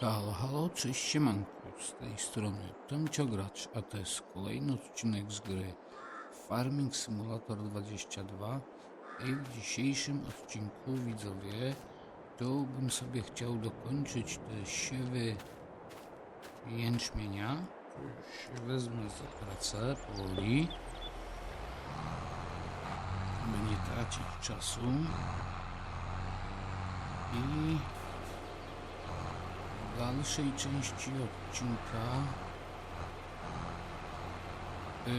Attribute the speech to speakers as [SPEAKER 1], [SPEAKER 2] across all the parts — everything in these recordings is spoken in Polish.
[SPEAKER 1] Halo, halo, cześć siemanku, z tej strony Tomciogracz, a to jest kolejny odcinek z gry Farming Simulator 22 i w dzisiejszym odcinku widzowie to bym sobie chciał dokończyć te siewy jęczmienia. Już się wezmę za pracę powoli. Aby nie tracić czasu. I dalszej części odcinka y,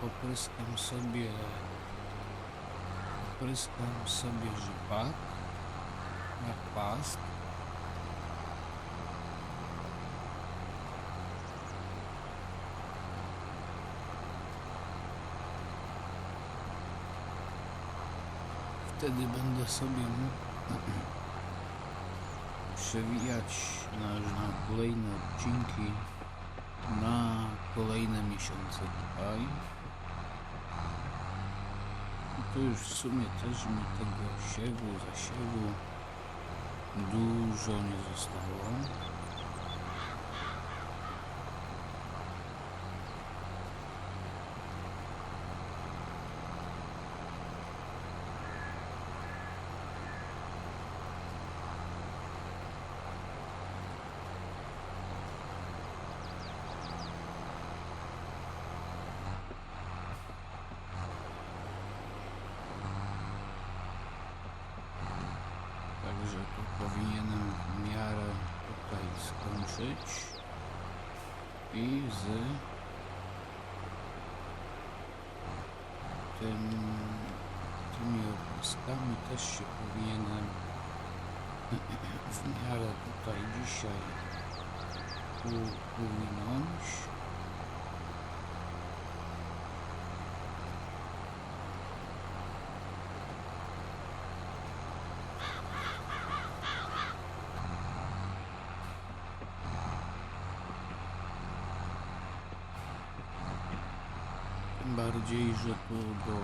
[SPEAKER 1] popryskam sobie popryskam sobie rzepak na past. Wtedy będę sobie mógł przewijać na, na kolejne odcinki, na kolejne miesiące tutaj. I tu już w sumie też mi tego siewu, zasiewu dużo nie zostało. Także tu powinienem w miarę tutaj skończyć i z tym, tymi opaskami też się powinienem w miarę tutaj dzisiaj uwinąć. Tym bardziej, że tu do,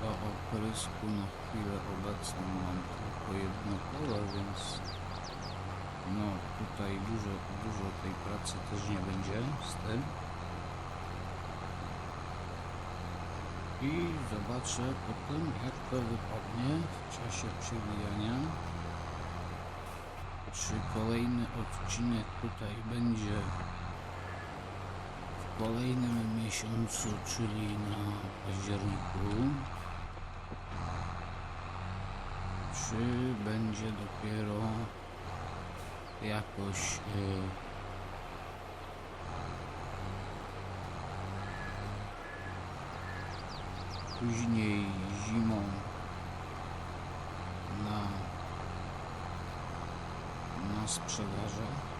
[SPEAKER 1] do oprysku na chwilę obecną mam tylko jedno pole, więc no tutaj dużo, dużo tej pracy też nie będzie z tym. I zobaczę potem jak to wypadnie w czasie przewijania. Czy kolejny odcinek tutaj będzie kolejnym miesiącu, czyli na październiku, czy będzie dopiero jakoś e, później zimą na, na sprzedaży.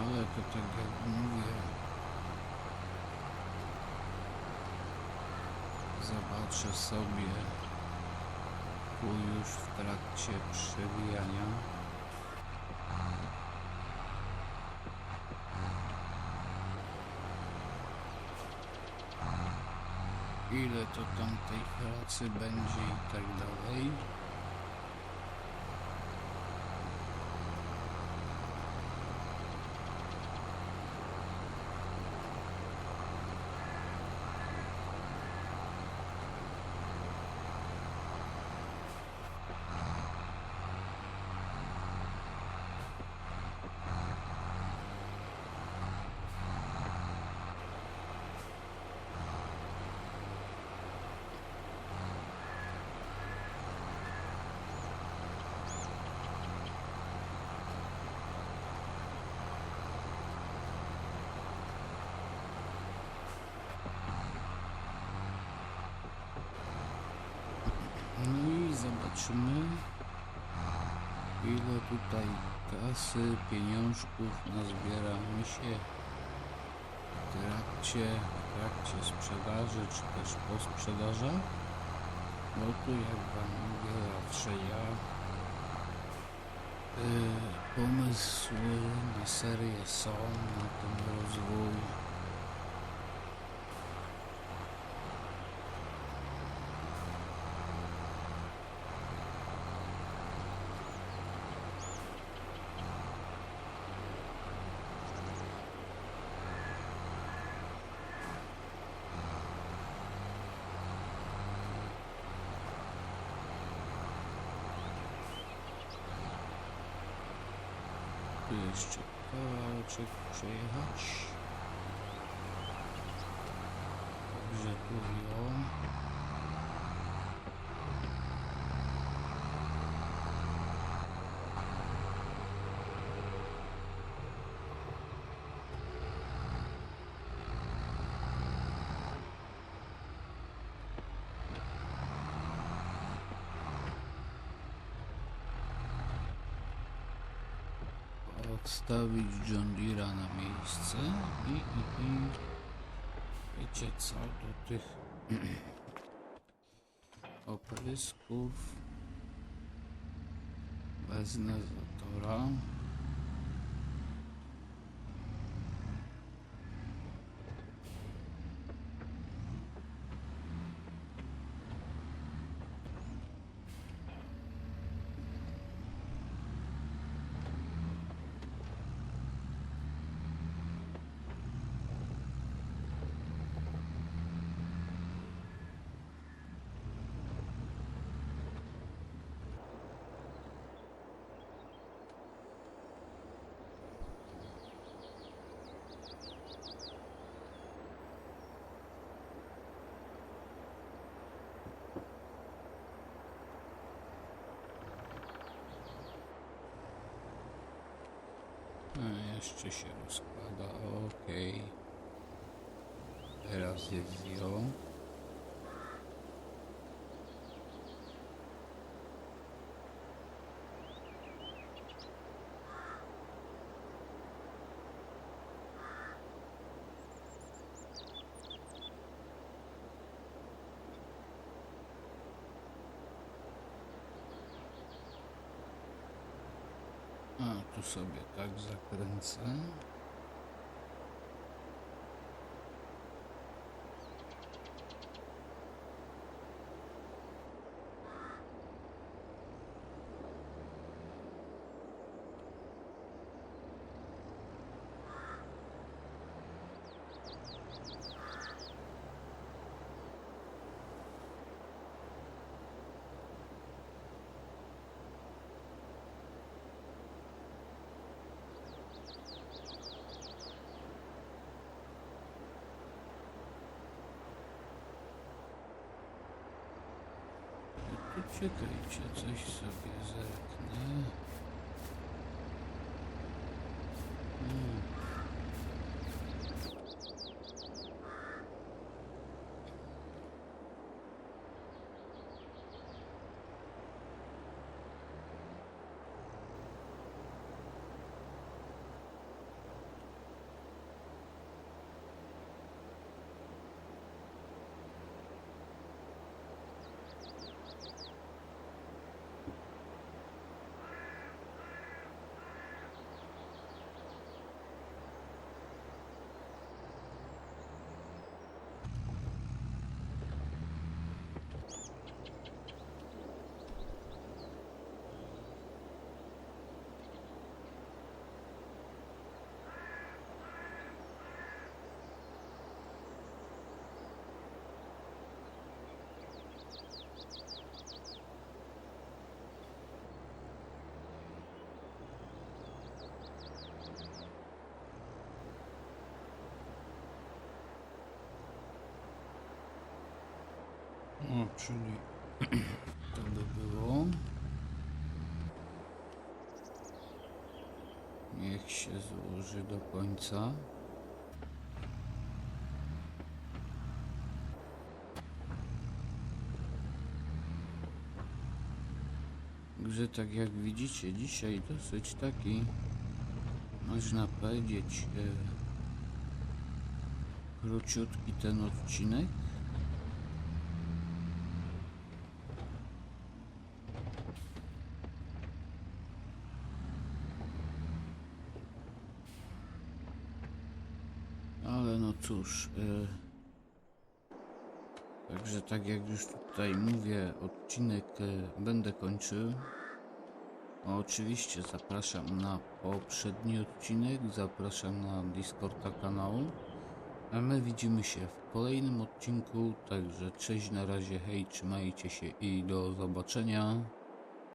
[SPEAKER 1] Ale to tak jak mówię, zobaczę sobie tu już w trakcie przewijania. Ile to tam tej pracy będzie i tak dalej. zobaczmy ile tutaj kasy, pieniążków nazbieramy się w trakcie, w trakcie sprzedaży czy też po sprzedażach. No tu jak wam mówię zawsze ja yy, pomysły na serię są na ten rozwój Tu jeszcze kawałeczek przejechać. Dobrze, tu ją. Odstawić John Deere'a na miejsce i, i, i wiecie co, do tych oprysków wezmę zatora A, jeszcze się rozkłada, okej. Teraz jest ją A, tu sobie tak zakręcę. Tu czekajcie, coś sobie zerknę. Czyli to by było. Niech się złoży do końca. Także tak jak widzicie, dzisiaj dosyć taki, można powiedzieć, e, króciutki ten odcinek. Ale no cóż. y, Także tak jak już tutaj mówię, odcinek y, będę kończył. Oczywiście zapraszam na poprzedni odcinek, zapraszam na Discorda kanału. A my widzimy się w kolejnym odcinku, także cześć na razie, hej, trzymajcie się i do zobaczenia.